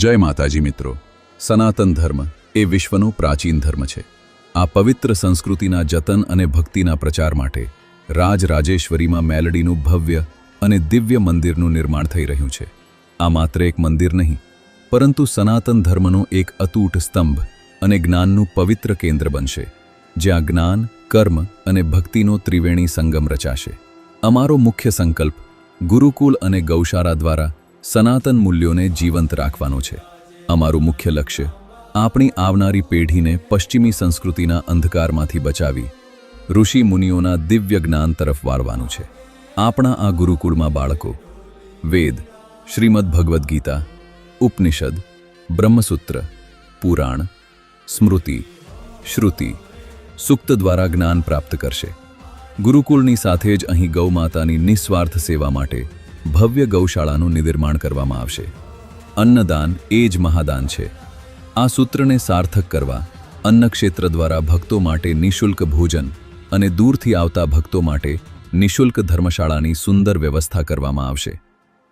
જય માતાજી મિત્રો. સનાતન ધર્મ એ વિશ્વનો પ્રાચીન ધર્મ છે. આ પવિત્ર સંસ્કૃતિના જતન અને ભક્તિના પ્રચાર માટે રાજરાજેશ્વરીમાં મેલડીનું ભવ્ય અને દિવ્ય મંદિરનું નિર્માણ થઈ રહ્યું છે. આ માત્ર એક મંદિર નહીં, પરંતુ સનાતન ધર્મનો એક અતૂટ સ્તંભ અને જ્ઞાનનું પવિત્ર કેન્દ્ર બનશે, જ્યાં જ્ઞાન, કર્મ અને ભક્તિનો ત્રિવેણી સંગમ રચાશે. અમારો મુખ્ય સંકલ્પ ગુરુકુલ અને ગૌશાળા દ્વારા સનાતન મૂલ્યોને જીવંત રાખવાનો છે. અમારું મુખ્ય લક્ષ્ય, આપણી આવનારી પેઢીને પશ્ચિમી સંસ્કૃતિના અંધકારમાંથી બચાવી, ઋષિ મુનિઓના દિવ્ય જ્ઞાન તરફ વાળવાનું છે. આપણા આ ગુરુકુળમાં બાળકો, વેદ, શ્રીમદ ભગવદ્ ગીતા, ઉપનિષદ, બ્રહ્મસૂત્ર, પુરાણ, સ્મૃતિ, શ્રુતિ, સુક્ત દ્વારા જ્ઞાન પ્રાપ્ત કરશે. ગુરુકુળની સાથે જ અહીં ગૌમાતાની નિસ્વાર્થ સેવા માટે ભવ્ય ગૌશાળાનું નિર્માણ કરવામાં આવશે. અન્નદાન એ જ મહાદાન છે. આ સૂત્રને સાર્થક કરવા, અન્નક્ષેત્ર દ્વારા ભક્તો માટે નિઃશુલ્ક ભોજન અને દૂરથી આવતા ભક્તો માટે નિઃશુલ્ક ધર્મશાળાની સુંદર વ્યવસ્થા કરવામાં આવશે.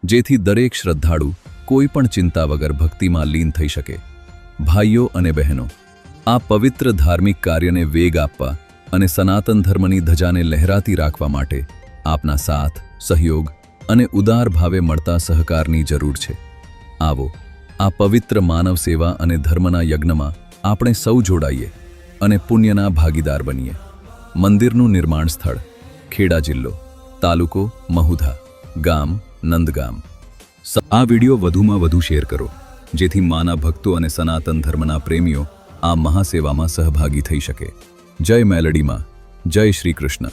જેથી દરેક શ્રદ્ધાળુ કોઈ પણ ચિંતા વગર ભક્તિમાં લીન થઈ શકે. ભાઈઓ અને બહેનો, આ પવિત્ર ધાર્મિક કાર્યને વેગ આપવા અને સનાતન ધર્મની ધજાને લહેરાતી રાખવા માટે આપના સાથ, સહયોગ અને ઉદાર ભાવે મળતા સહકારની જરૂર છે. આવો, આ પવિત્ર માનવ સેવા અને ધર્મના યજ્ઞમાં આપણે સૌ જોડાઈએ અને પુણ્યના ભાગીદાર બનીએ. મંદિરનું નિર્માણ સ્થળ, ખેડા જિલ્લો, તાલુકો મહુધા, ગામ, નંદગામ. આ વિડિયો વધુમાં વધુ શેર કરો, જેથી માના ભક્તો અને સનાતન ધર્મના પ્રેમીઓ આ મહાસેવામાં સહભાગી થઈ શકે. જય મેલડીમાં, જય શ્રી કૃષ્ણ.